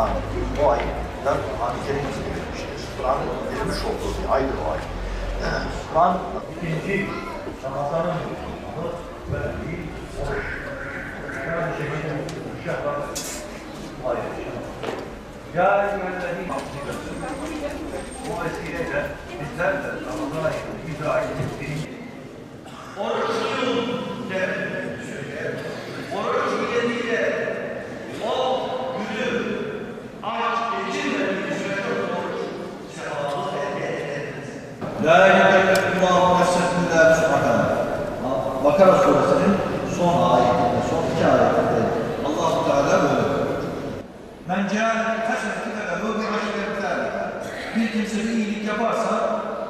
Kur'an-ı Kerim bu ayetler şey. Kur'an-ı Kerim verilmiştir. Kur'an'ın verilmiş olduğu bir aydır o ayet. Ee, yani Kur'an ikinci namazların verdiği Ya eyyühellezîn bu vesileyle bizler de La yekellifullahu nefsen illa vus'aha. Bakara suresinin son ayetinde, son iki ayetinde Allah Teala böyle diyor. Men ca'al hasenete felehu bi aşri Bir kimse bir iyilik yaparsa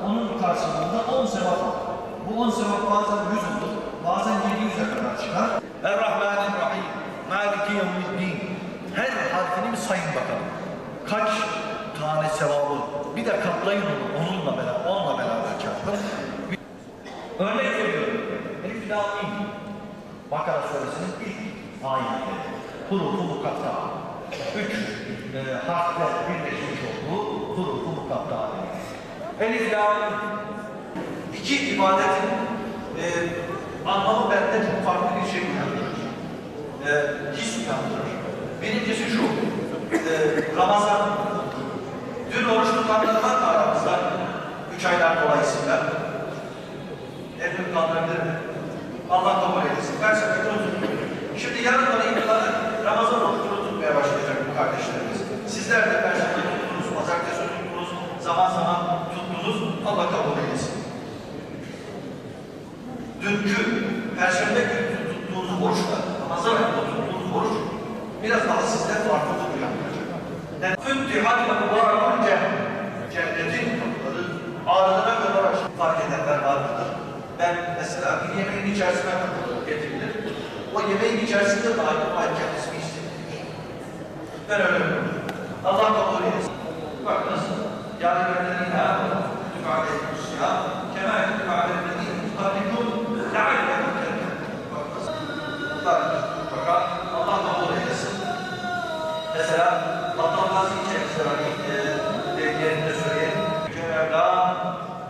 onun karşılığında on sevap alır. Bu on sevap bazen yüz olur, bazen yedi yüze kadar çıkar. Er-Rahmanir-Rahim, Maliki Yevmiddin. Her harfini bir sayın bakalım. Kaç tane sevabı? Bir de katlayın onu onunla. Örnek veriyorum. Elif Lam Mim. Bakara suresinin ilk ayeti. Hurufu mukatta. Üç e, harfle birleşmiş olduğu hurufu mukatta. Elif Lam Mim. İki ibadetin e, anlamı bende çok farklı bir şey uyandırır. E, his uyandırır. Birincisi şu. E, Ramazan. Dün oruç tutanlar var mı aramızda? Üç aylar dolayısıyla. Mi? Allah kabul eylesin. Ben sepeti tuttum. Şimdi yarından itibaren Ramazan orucunu tutmaya başlayacak bu kardeşlerimiz. Sizler de Perşembe tuttunuz, Pazartesi tuttunuz, zaman zaman tuttunuz. Allah kabul eylesin. Dünkü Perşembe günü tuttuğunuz oruçla, Ramazan ayında tuttuğunuz oruç biraz daha sizden farklılık uyandıracak. Yani Füttihat Mübarakun Cennetin kapıları ardına kadar açık fark edenler var mıdır? Ben mesela bir yemeğin içerisine katılır, getirilir. O yemeğin içerisinde dahi o ay kendisini hissedilir. Ben öyle yapıyorum. Allah kabul eylesin. Bak nasıl? Yani benden ina kütübe aleyhimus ya kema kütübe aleyhimus tabikum le'allekum terken. Bak nasıl? Bak, Fakat Allah kabul eylesin. Mesela Battal Gazi içerisinde hani yerinde söyleyelim. Yüce Mevla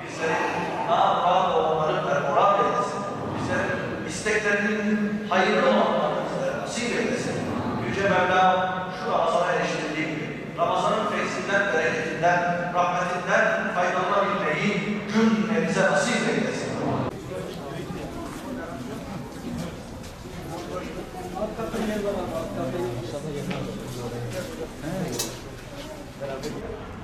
bizleri ne yapar onları berkurat eylesin. Bize isteklerinin hayırlı nasip eylesin. Yüce Mevla şu Ramazan'a eriştirdiği gibi Ramazan'ın feyzinden, bereketinden, rahmetinden faydalanabilmeyi cümlemize nasip eylesin. Beraber